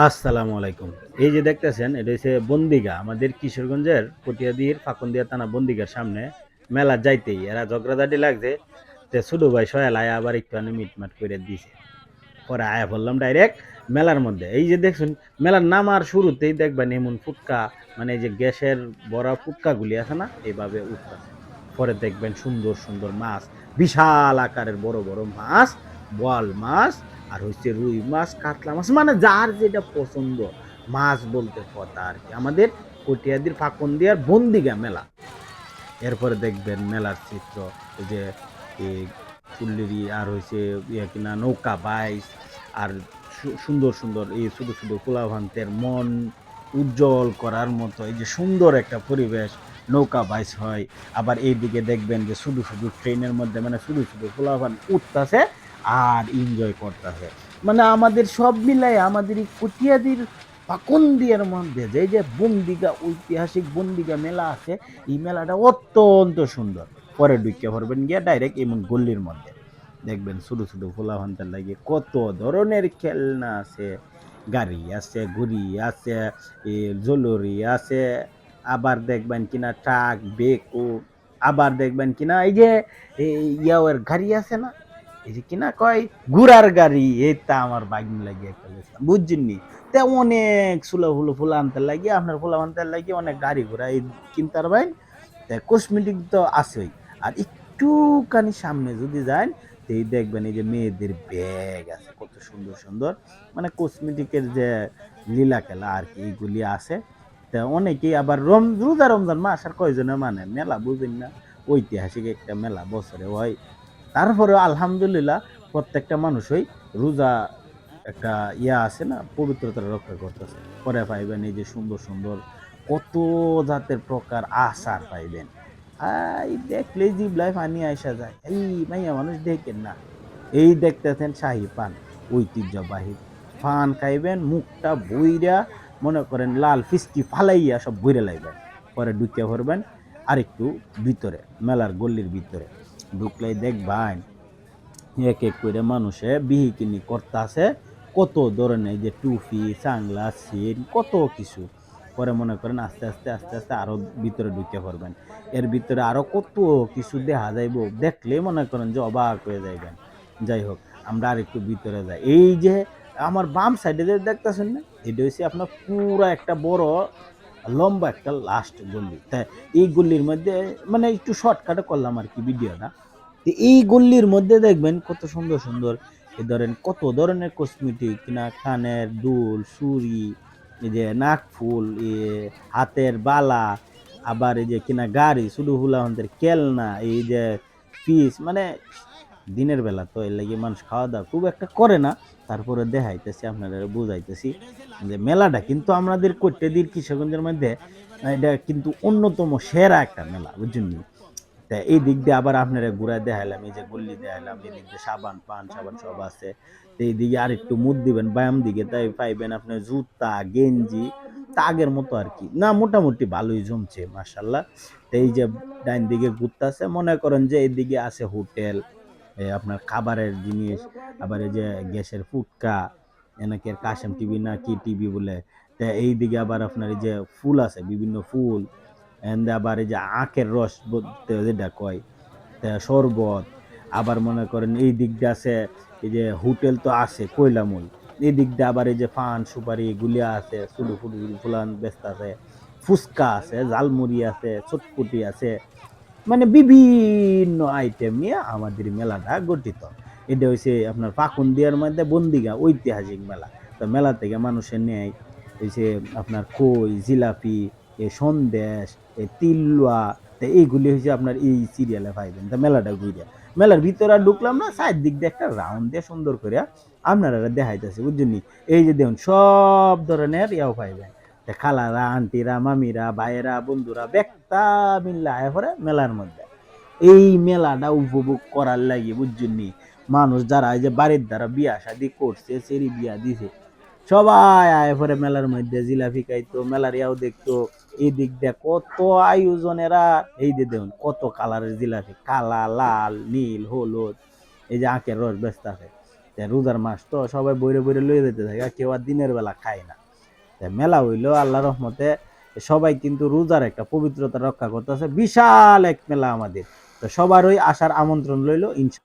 আসসালামু আলাইকুম। এই যে দেখতেছেন, এটা হচ্ছে বন্দিগা, আমাদের কিশোরগঞ্জের পটিয়াদির ফাকুন্দিয়া থানা বন্দিগার সামনে মেলা যাইতেই। এরা ঝগড়াঝাটি লাগছে তে ছোটো ভাই সয়াল আয়া আবার একটু আনে মিটমাট করে দিছে। পরে আয়া বললাম ডাইরেক্ট মেলার মধ্যে। এই যে দেখছেন, মেলার নামার শুরুতেই দেখবেন এমন ফুটকা মানে এই যে গ্যাসের বড় ফুটকাগুলি আছে না এইভাবে উঠতেছে। পরে দেখবেন সুন্দর সুন্দর মাছ, বিশাল আকারের বড় বড় মাছ, বোয়াল মাছ আর হচ্ছে রুই মাছ, কাতলা মাছ মানে যার যেটা পছন্দ, মাছ বলতে কথা আর কি। আমাদের কটিয়াদির ফাঁকন দিয়ার বন্দিগা মেলা। এরপরে দেখবেন মেলার চিত্র যে ফুল্লিরি আর হয়েছে ইয়ে কিনা, নৌকা বাইস আর সুন্দর সুন্দর, এই শুধু শুধু কোলাভান্তের মন উজ্জ্বল করার মতো, এই যে সুন্দর একটা পরিবেশ, নৌকা বাইস হয়। আবার এইদিকে দেখবেন যে শুধু শুধু ট্রেনের মধ্যে মানে শুধু শুধু কোলাভান উঠতেছে আর এনজয় করতেছে মানে আমাদের সব মিলাই আমাদের এই কটিয়াদির পাকন্দিয়ার মধ্যে যে যে বন্দিগা, ঐতিহাসিক বন্দিগা মেলা আছে, এই মেলাটা অত্যন্ত সুন্দর। পরে ঢুকে পড়বেন গিয়া ডাইরেক্ট এমন গল্লির মধ্যে। দেখবেন ছোটো ছোটো ফোলা ভান্তার লাগে কত ধরনের খেলনা আছে, গাড়ি আছে, ঘুড়ি আছে জলরি আছে, আবার দেখবেন কিনা ট্রাক, বেকু, আবার দেখবেন কিনা এই যে ইয়াওয়ের গাড়ি আছে না এই যে কিনা কয়, ঘোড়ার গাড়ি, এটা আমার বাইক লাগিয়ে ফেলেছিলাম বুঝছেননি? তে অনেক সুলা ফুলো, ফুলা আনতে লাগে আপনার ফুলা আনতে লাগে অনেক গাড়ি ঘোড়া, এই কিনতে পারবেন তা কসমেটিক তো আছেই। আর একটুখানি সামনে যদি যান এই দেখবেন এই যে মেয়েদের ব্যাগ আছে, কত সুন্দর সুন্দর। মানে কসমেটিকের যে লীলা খেলা আর কি, এইগুলি আছে। তা অনেকেই আবার রম, রোজা রমজান মাস আর কয়জনে মানে? মেলা বুঝেন না। ঐতিহাসিক একটা মেলা, বছরে হয়। তারপরে আলহামদুলিল্লাহ প্রত্যেকটা মানুষই রোজা একটা ইয়া আছে না, পবিত্রতা রক্ষা করতেছে। পরে পাইবেন এই যে সুন্দর সুন্দর কত জাতের প্রকার আচার পাইবেন। এই দেখলে জিবলায় পানি আসা যায়। এই মাইয়া মানুষ দেখেন না। এই দেখতেছেন শাহি পান, ঐতিহ্যবাহী। পান খাইবেন, মুখটা বইরা মনে করেন লাল ফিসকি ফালাইয়া সব বইরে লাইবেন। পরে ঢুকে ভরবেন আরেকটু ভিতরে, মেলার গল্লির ভিতরে। ঢুকলেই দেখবেন এক এক করে মানুষে বিহি কিনি করতেছে, কত ধরনের যে টুপি চাংলা সিন, কত কিছু। পরে মনে করেন আস্তে আস্তে আস্তে আস্তে আরও ভিতরে ঢুকে পড়বেন। এর ভিতরে আরও কত কিছু দেখা যাইব দেখলে মনে করেন যে অবাক হয়ে যাইবেন। যাই হোক, আমরা আর একটু ভিতরে যাই। এই যে আমার বাম সাইডে যে দেখতেছেন না, এটা হচ্ছে আপনার পুরো একটা বড়, লম্বা একটা লাস্ট গল্লি তাই এই গল্লির মধ্যে মানে একটু শর্টকাটে করলাম আর কি ভিডিওটা তো এই গল্লির মধ্যে দেখবেন কত সুন্দর সুন্দর এ ধরেন কত ধরনের কসমেটিক কিনা কানের দুল চুড়ি এই যে নাক ফুল এ হাতের বালা, আবার এই যে কিনা গাড়ি, শুধু হুলাহন্তের কেলনা, এই যে ফিস মানে দিনের বেলা তো এর লাগে মানুষ খাওয়া দাওয়া খুব একটা করে না, তারপরে দেখাইতেছি, আপনারা বুঝাইতেছি যে মেলাটা কিন্তু আমাদের কোট্টেদির কিশোরগঞ্জের মধ্যে, এটা কিন্তু অন্যতম সেরা একটা মেলা, বুঝছেন নি? তা এই দিক দিয়ে আবার আপনারা ঘুরায় দেখাইলাম, এই যে গল্লি দেখাইলাম, এই দিক দিয়ে সাবান পান, সাবান সব আছে। তো এই দিকে আর একটু মুখ দিবেন ব্যায়াম দিকে, তাই পাইবেন আপনার জুতা, গেঞ্জি আগের মতো আর কি। না, মোটামুটি ভালোই জমছে মার্শাল্লাহ তো এই যে ডাইন দিকে ঘুরতে আছে মনে করেন যে এইদিকে আছে হোটেল আপনার খাবারের জিনিস, আবার এই যে গ্যাসের ফুটকা, এনাকে কাশেম টিভি না কি টিভি বলে, তা এই দিকে আবার আপনার এই যে ফুল আছে, বিভিন্ন ফুল। আবার এই যে আখের রস বলতে যেটা কয় শরবত, আবার মনে করেন এই দিক দিয়ে আছে, এই যে হোটেল তো আছে, কয়লামূল, এই দিক দিয়ে আবার এই যে পান সুপারি গুলিয়া আছে সুডু ফুডু ফুলান ব্যস্ত আছে, ফুচকা আছে জালমুড়ি আছে চটপুটি আছে মানে বিভিন্ন আইটেম নিয়ে আমাদের মেলাটা গঠিত। এটা হচ্ছে আপনার পাকুন্দিয়ার মধ্যে বন্দিগা ঐতিহাসিক মেলা। তো মেলা থেকে মানুষের নেয় যে আপনার কই জিলাপি সন্দেশ এ তিল্লুয়া, তো এইগুলি হচ্ছে আপনার এই সিরিয়ালে পাইবেন, তা মেলাটা ঘুরে মেলার ভিতরে আর ঢুকলাম না সাইড দিক দিয়ে একটা রাউন্ড দিয়ে সুন্দর করে আপনারা দেখাইতেছে, বুঝছেন এই যে দেখুন, সব ধরনের ইয়াও পাইবেন। তা খালারা, আন্টিরা, মামিরা, ভাইয়েরা, বন্ধুরা ব্যক্তা মিল্লা আয় পরে মেলার মধ্যে। এই মেলাটা উপভোগ করার লাগে, বুঝছেন মানুষ যারা যে বাড়ির দ্বারা বিয়া শাদি করছে, সেরি বিয়া দিছে, সবাই আয় পরে মেলার মধ্যে জিলাপি খাইতো, মেলার ইয়াও দেখতো। এই দিক দিয়ে কত আয়োজনেরা, এই যে দেখুন, কত কালারের জিলাপি, কালা, লাল, নীল, হলুদ, এই যে আখের রস ব্যস্ত আছে। রোজার মাস তো সবাই বইরে বইরে লয়ে যেতে থাকে কেউ আর দিনের বেলা খায় না। মেলা হইল, আল্লাহ রহমতে সবাই কিন্তু রোজার একটা পবিত্রতা রক্ষা করতেছে। বিশাল এক মেলা আমাদের। তো সবার ওই আসার আমন্ত্রণ লইলো, ইনশা